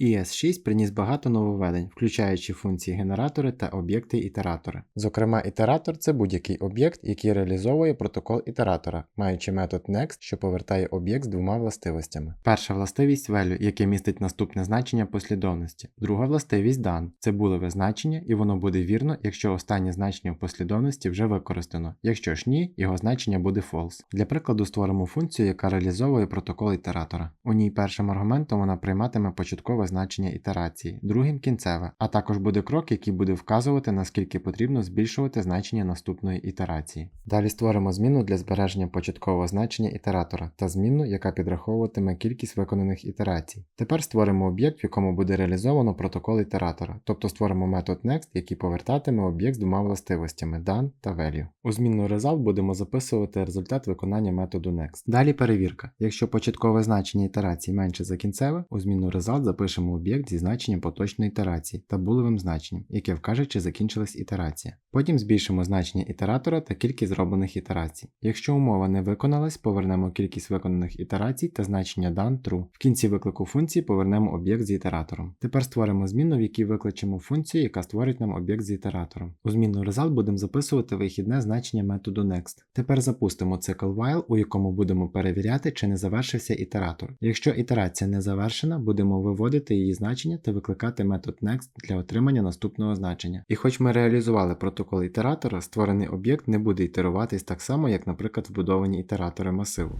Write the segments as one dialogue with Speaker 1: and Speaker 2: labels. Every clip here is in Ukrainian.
Speaker 1: ES6 приніс багато нововведень, включаючи функції генератори та об'єкти ітератора. Зокрема, ітератор це будь-який об'єкт, який реалізовує протокол ітератора, маючи метод next, що повертає об'єкт з двома властивостями. Перша властивість value, яке містить наступне значення послідовності. Друга властивість done. Це булеве значення, і воно буде вірно, якщо останнє значення в послідовності вже використано. Якщо ж ні, його значення буде false. Для прикладу створимо функцію, яка реалізовує протокол ітератора. У ній першим аргументом вона прийматиме початкове значення ітерації, другим кінцеве, а також буде крок, який буде вказувати, наскільки потрібно збільшувати значення наступної ітерації. Далі створимо зміну для збереження початкового значення ітератора та змінну, яка підраховуватиме кількість виконаних ітерацій. Тепер створимо об'єкт, в якому буде реалізовано протокол ітератора, тобто створимо метод next, який повертатиме об'єкт з двома властивостями done та value. У змінну result будемо записувати результат виконання методу next. Далі перевірка. Якщо початкове значення ітерації менше за кінцеве, у змінну result запишемо об'єкт зі значенням поточної ітерації та булевим значенням, яке вкаже, чи закінчилась ітерація. Потім збільшимо значення ітератора та кількість зроблених ітерацій. Якщо умова не виконалась, повернемо кількість виконаних ітерацій та значення done true. В кінці виклику функції повернемо об'єкт з ітератором. Тепер створимо зміну, в якій викличемо функцію, яка створить нам об'єкт з ітератором. У змінну result будемо записувати вихідне значення методу next. Тепер запустимо цикл while, у якому будемо перевіряти, чи не завершився ітератор. Якщо ітерація не завершена, будемо виводити її значення та викликати метод next для отримання наступного значення. І хоч ми реалізували протокол ітератора, створений об'єкт не буде ітеруватись так само, як, наприклад, вбудовані ітератори масиву.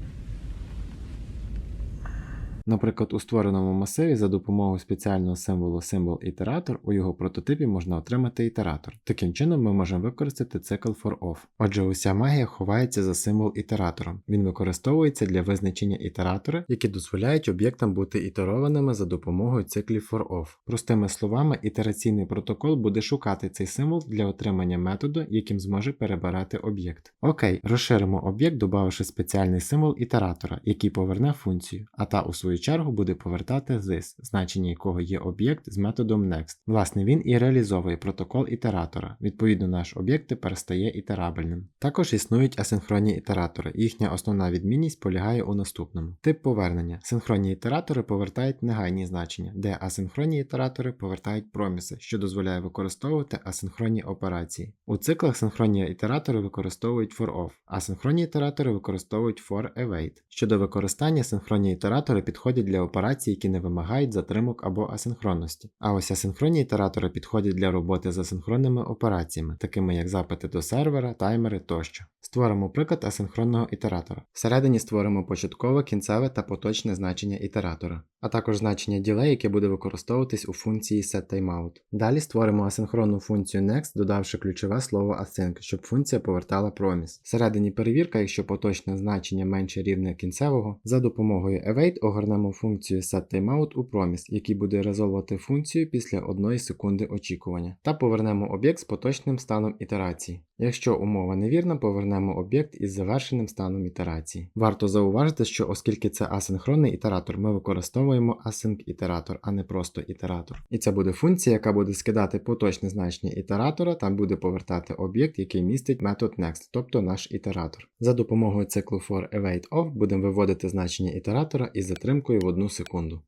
Speaker 1: Наприклад, у створеному масиві за допомогою спеціального символу символ ітератор у його прототипі можна отримати ітератор. Таким чином ми можемо використати цикл for off. Отже, уся магія ховається за символ ітератором. Він використовується для визначення ітератора, які дозволяють об'єктам бути ітерованими за допомогою циклів for off. Простими словами, ітераційний протокол буде шукати цей символ для отримання методу, яким зможе перебирати об'єкт. Окей, розширимо об'єкт, додавши спеціальний символ ітератора, який поверне функцію, а та у свою чергу буде повертати this, значення якого є об'єкт з методом next. Власне, він і реалізовує протокол ітератора. Відповідно, наш об'єкт тепер стає ітерабельним. Також існують асинхронні ітератори. Їхня основна відмінність полягає у наступному. Тип повернення. Синхронні ітератори повертають негайні значення, де асинхронні ітератори повертають проміси, що дозволяє використовувати асинхронні операції. У циклах синхронні ітератори використовують for off, а синхронні ітератори використовують for await. Щодо використання синхронні ітератори підходять для операцій, які не вимагають затримок або асинхронності. А ось асинхронні ітератори підходять для роботи з асинхронними операціями, такими як запити до сервера, таймери тощо. Створимо приклад асинхронного ітератора. Всередині створимо початкове, кінцеве та поточне значення ітератора, а також значення ділей, яке буде використовуватись у функції setTimeout. Далі створимо асинхронну функцію next, додавши ключове слово async, щоб функція повертала проміс. Всередині перевірка, якщо поточне значення менше рівня кінцевого, за допомогою await огорнемо функцію setTimeout у проміс, який буде резолвувати функцію після 1 секунди очікування, та повернемо об'єкт з поточним станом ітерації. Якщо умова невірна, повернемо об'єкт із завершеним станом ітерації. Варто зауважити, що оскільки це асинхронний ітератор, ми використовуємо async ітератор, а не просто ітератор. І це буде функція, яка буде скидати поточне значення ітератора та буде повертати об'єкт, який містить метод next, тобто наш ітератор. За допомогою циклу for await off будемо виводити значення ітератора із затримкою в одну секунду.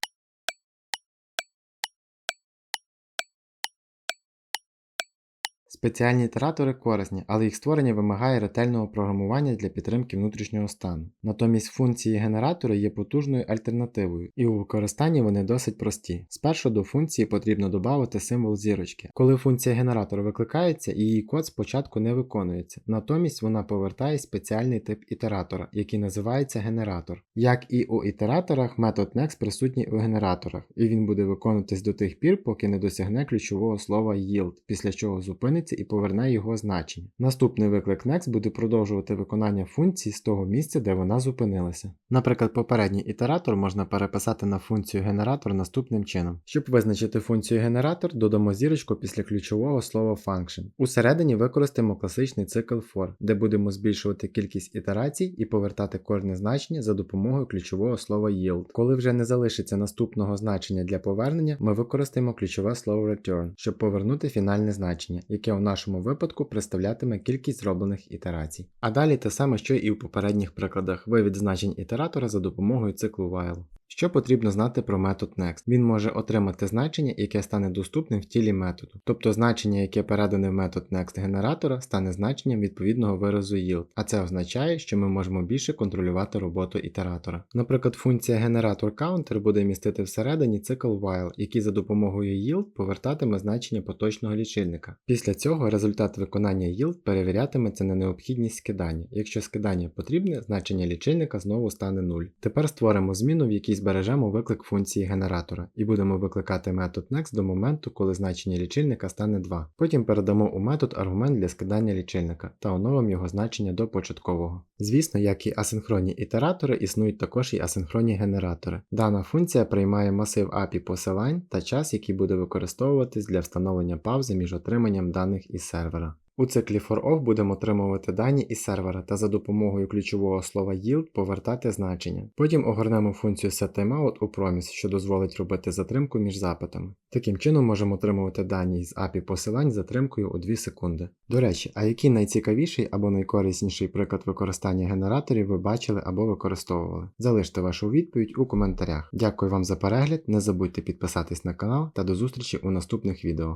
Speaker 1: Спеціальні ітератори корисні, але їх створення вимагає ретельного програмування для підтримки внутрішнього стану. Натомість функції генератора є потужною альтернативою, і у використанні вони досить прості. Спершу до функції потрібно додати символ зірочки. Коли функція генератора викликається, її код спочатку не виконується, натомість вона повертає спеціальний тип ітератора, який називається генератор. Як і у ітераторах, метод next присутній у генераторах, і він буде виконуватись до тих пір, поки не досягне ключового слова yield, після чого зупиниться і поверне його значення. Наступний виклик next буде продовжувати виконання функції з того місця, де вона зупинилася. Наприклад, попередній ітератор можна переписати на функцію генератор наступним чином. Щоб визначити функцію генератор, додамо зірочку після ключового слова function. Усередині використаємо класичний цикл for, де будемо збільшувати кількість ітерацій і повертати кожне значення за допомогою ключового слова yield. Коли вже не залишиться наступного значення для повернення, ми використаємо ключове слово return, щоб повернути фінальне значення, яке у нашому випадку представлятиме кількість зроблених ітерацій. А далі те саме, що і у попередніх прикладах вивід значень ітератора за допомогою циклу while. Що потрібно знати про метод Next? Він може отримати значення, яке стане доступним в тілі методу. Тобто значення, яке передане в метод Next генератора, стане значенням відповідного виразу yield, а це означає, що ми можемо більше контролювати роботу ітератора. Наприклад, функція генератор counter буде містити всередині цикл while, який за допомогою yield повертатиме значення поточного лічильника. Після цього результат виконання yield перевірятиметься на необхідність скидання. Якщо скидання потрібне, значення лічильника знову стане 0. Тепер створимо зміну, в якій збережемо виклик функції генератора, і будемо викликати метод next до моменту, коли значення лічильника стане 2. Потім передамо у метод аргумент для скидання лічильника та оновимо його значення до початкового. Звісно, як і асинхронні ітератори, існують також і асинхронні генератори. Дана функція приймає масив API посилань та час, який буде використовуватись для встановлення паузи між отриманням даних із сервера. У циклі for-off будемо отримувати дані із сервера та за допомогою ключового слова yield повертати значення. Потім огорнемо функцію setTimeout у проміс, що дозволить робити затримку між запитами. Таким чином можемо отримувати дані з API посилань з затримкою у 2 секунди. До речі, а який найцікавіший або найкорисніший приклад використання генераторів ви бачили або використовували? Залиште вашу відповідь у коментарях. Дякую вам за перегляд, не забудьте підписатись на канал та до зустрічі у наступних відео.